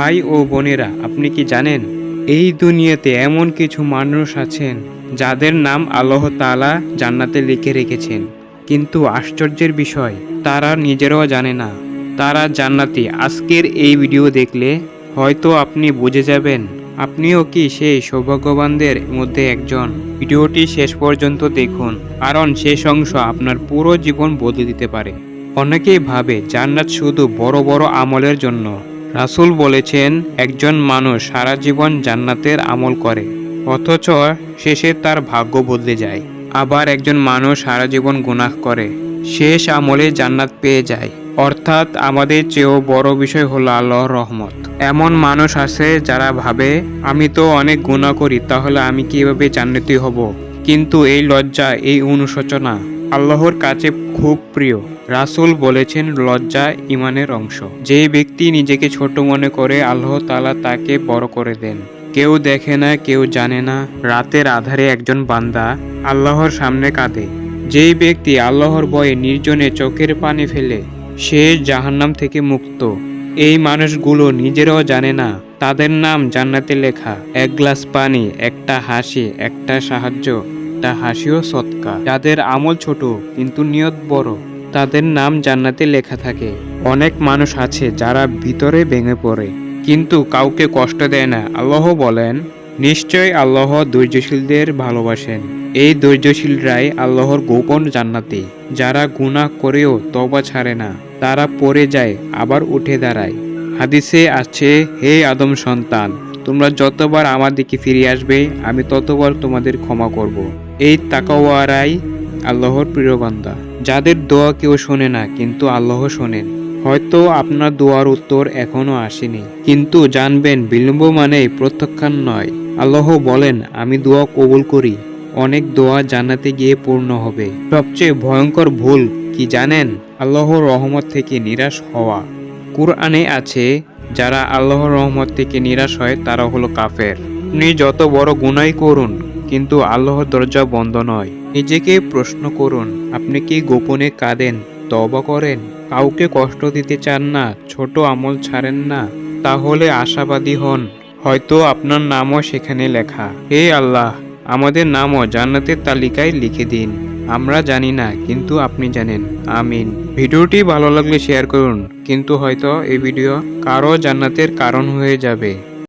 ভাই ও বোনেরা, আপনি কি জানেন? এই দুনিয়াতে এমন কিছু মানুষ আছেন যাদের নাম আল্লাহ তাআলা জান্নাতে লিখে রেখেছেন। কিন্তু আশ্চর্যের বিষয়, তারা নিজেরাও জানে না। তারা জান্নাতি। আজকের এই ভিডিও দেখলে হয়তো আপনি বুঝে যাবেন, আপনিও কি সেই সৌভাগ্যবানদের মধ্যে একজন? ভিডিওটি শেষ পর্যন্ত দেখুন, কারণ শেষ অংশ আপনার পুরো জীবন বদলে দিতে পারে। অনেকেই ভাবে জান্নাত শুধু বড় বড় আমলের জন্য রাসূল বলেছেন, একজন মানুষ সারা জীবন জান্নাতের আমল করে, অথচ শেষে তার ভাগ্য বদলে যায়। আবার একজন মানুষ সারা জীবন গুনাহ করে, শেষ আমলে জান্নাত পেয়ে যায়। অর্থাৎ আমাদের চেয়েও বড় বিষয় হলো আল্লাহর রহমত। এমন মানুষ আছে যারা ভাবে, আমি তো অনেক গুণা করি, তাহলে আমি কীভাবে জান্নাতি হব? কিন্তু এই লজ্জা, এই অনুশোচনা আল্লাহর কাছে খুব প্রিয়। রাসূল বলেছেন, লজ্জা ইমানের অংশ। যে ব্যক্তি নিজেকে ছোট মনে করে, আল্লাহ তালা তাকে বড় করে দেন। কেউ দেখে না, কেউ জানে না। রাতের আধারে একজন বান্দা আল্লাহর সামনে কাঁদে। যেই ব্যক্তি আল্লাহর বয়ে নির্জনে চোখের পানি ফেলে, সে জাহান্নাম থেকে মুক্ত। এই মানুষগুলো নিজেরাও জানে না, তাদের নাম জান্নাতে লেখা। এক গ্লাস পানি, একটা হাসি, একটা সাহায্য, একটা হাসিও সৎকা যাদের আমল ছোট, কিন্তু নিয়ত বড়, তাদের নাম জান্নাতে লেখা থাকে। অনেক মানুষ আছে যারা ভিতরে ভেঙে পড়ে, কিন্তু কাউকে কষ্ট দেয় না। আল্লাহ বলেন নিশ্চয় আল্লাহ ধৈর্যশীলদের ভালোবাসেন। এই ধৈর্যশীলরাই আল্লাহর গোপন জান্নাতি। যারা গুনাহ করেও তবা ছাড়ে না, তারা পড়ে যায়, আবার উঠে দাঁড়ায়। হাদিসে আছে, হে আদম সন্তান, তোমরা যতবার আমার দিকে ফিরে আসবে, আমি ততবার তোমাদের ক্ষমা করব। এই তাকাওয়ারাই আল্লাহর প্রিয় বান্দা। যাদের দোয়া কেউ শোনে না, কিন্তু আল্লাহ শোনেন। হয়তো আপনার দোয়ার উত্তর এখনও আসেনি। কিন্তু জানবেন, বিলম্ব মানেই প্রত্যাখ্যান নয়। আল্লাহ বলেন, আমি দোয়া কবুল করি। অনেক দোয়া জানাতে গিয়ে পূর্ণ হবে। সবচেয়ে ভয়ঙ্কর ভুল কি জানেন? আল্লাহর রহমত থেকে নিরাশ হওয়া। কুরআনে আছে, যারা আল্লাহর রহমত থেকে নিরাশ হয়, তারা হলো কাফের। আপনি যত বড় গুনাই করুন কিন্তু আল্লাহর দরজা বন্ধ নয়। নিজেকে প্রশ্ন করুন, আপনি কি গোপনে কাঁদেন তবা করেন? কাউকে কষ্ট দিতে চান না, ছোট আমল ছাড়েন না, তাহলে আশাবাদী হন। হয়তো আপনার নামও সেখানে লেখা। হে আল্লাহ, আমাদের নামও জান্নাতের তালিকায় লিখে দিন। আমরা জানি না, কিন্তু আপনি জানেন। আমিন। ভিডিওটি ভালো লাগলে শেয়ার করুন, কিন্তু হয়তো এই ভিডিও কারও জান্নাতের কারণ হয়ে যাবে।